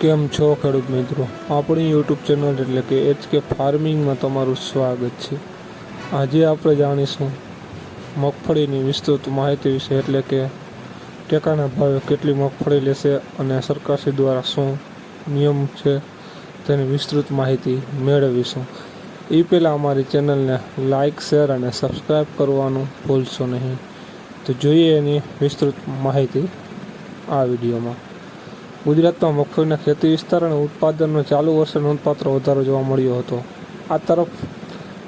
કેમ છો ખેડૂત મિત્રો? આપણી યુટ્યુબ ચેનલ એટલે કે એચ કે ફાર્મિંગમાં તમારું સ્વાગત છે. આજે આપણે જાણીશું મગફળીની વિસ્તૃત માહિતી વિશે એટલે કે ટેકાના ભાવે કેટલી મગફળી લેશે અને સરકારશ્રી દ્વારા શું નિયમ છે તેની વિસ્તૃત માહિતી મેળવીશું. એ પહેલાં અમારી ચેનલને લાઇક શેર અને સબસ્ક્રાઈબ કરવાનું ભૂલશો નહીં. તો જોઈએ એની વિસ્તૃત માહિતી આ વિડીયોમાં. ગુજરાતમાં મગફળીના ખેતી વિસ્તાર અને ઉત્પાદનનો ચાલુ વર્ષે નોંધપાત્ર વધારો જોવા મળ્યો હતો. આ તરફ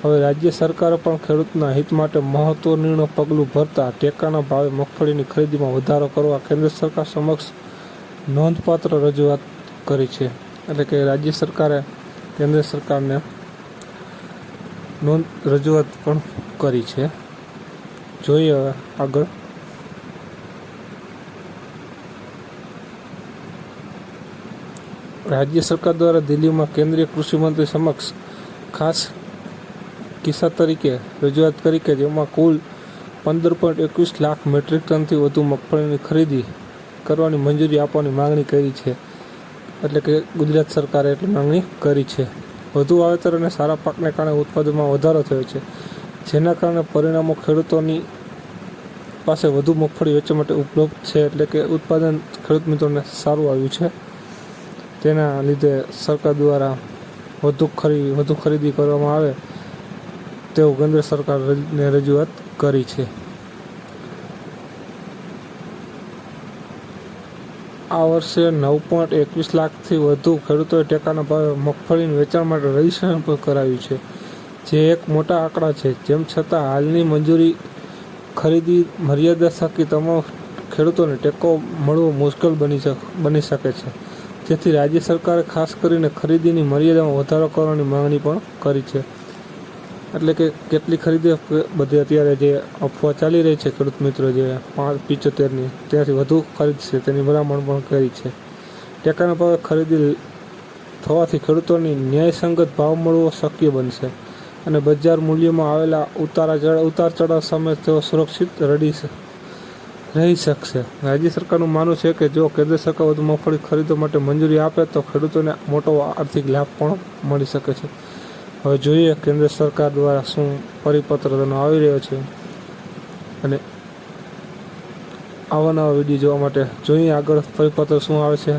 હવે રાજ્ય સરકારે પણ ખેડૂતના હિત માટે મહત્વનું પગલું ભરતા ટેકાના ભાવે મગફળીની ખરીદીમાં વધારો કરવા કેન્દ્ર સરકાર સમક્ષ નોંધપાત્ર રજૂઆત કરી છે. એટલે કે રાજ્ય સરકારે કેન્દ્ર સરકારને નોંધ રજૂઆત પણ કરી છે. જોઈએ આગળ. રાજ્ય સરકાર દ્વારા દિલ્હીમાં કેન્દ્રીય કૃષિમંત્રી સમક્ષ ખાસ કિસ્સા તરીકે રજૂઆત કરી કે જેમાં કુલ પંદર પોઈન્ટ એકવીસ લાખ મેટ્રિક ટનથી વધુ મગફળીની ખરીદી કરવાની મંજૂરી આપવાની માંગણી કરી છે. એટલે કે ગુજરાત સરકારે એટલી માંગણી કરી છે. વધુ વાવેતર અને સારા પાકને કારણે ઉત્પાદનમાં વધારો થયો છે. જેના કારણે પરિણામો ખેડૂતોની પાસે વધુ મગફળી વેચવા માટે ઉપલબ્ધ છે. એટલે કે ઉત્પાદન ખેડૂત મિત્રોને સારું આવ્યું છે. તેના લીધે સરકાર દ્વારા વધુ ખરી, વધુ ખરીદી કરવામાં આવે તેવું કેન્દ્ર સરકારને રજૂઆત કરી છે. આ વર્ષે નવ પોઈન્ટ એકવીસ લાખથી વધુ ખેડૂતોએ ટેકાના ભાવે મગફળીનું વેચાણ માટે રજીસ્ટ્રેશન પણ કરાવ્યું છે, જે એક મોટા આંકડા છે. જેમ છતાં, હાલની મંજૂરી ખરીદી મર્યાદા થકી તમામ ખેડૂતોને ટેકો મળવો મુશ્કેલ બની બની શકે છે. જેથી રાજ્ય સરકારે ખાસ કરીને ખરીદીની મર્યાદામાં વધારો કરવાની માંગણી પણ કરી છે. એટલે કે કેટલી ખરીદી બધી અત્યારે જે અફવા ચાલી રહી છે, ખેડૂત મિત્રો જે પાંચ પિચોતેરની, ત્યાંથી વધુ ખરીદશે તેની ભલામણ પણ કરી છે. ટેકાના ભાવે ખરીદી થવાથી ખેડૂતોની ન્યાયસંગત ભાવ મળવો શક્ય બનશે અને બજાર મૂલ્યમાં આવેલા ઉતારા ઉતાર ચઢાવ સામે તેઓ સુરક્ષિત રડી રહી શકશે. રાજ્ય સરકારનું માનવું છે કે જો કેન્દ્ર સરકાર વધુ મગફળી ખરીદવા માટે મંજૂરી આપે, તો ખેડૂતોને મોટો આર્થિક લાભ પણ મળી શકે છે. હવે જોઈએ કેન્દ્ર સરકાર દ્વારા શું પરિપત્ર તેનો આવી રહ્યો છે. અને આવા નવા વીડિયો જોવા માટે જોઈએ આગળ પરિપત્ર શું આવે છે.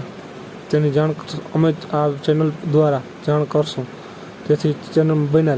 તેની જાણ અમે આ ચેનલ દ્વારા જાણ કરશું. તેથી ચેનલ રહે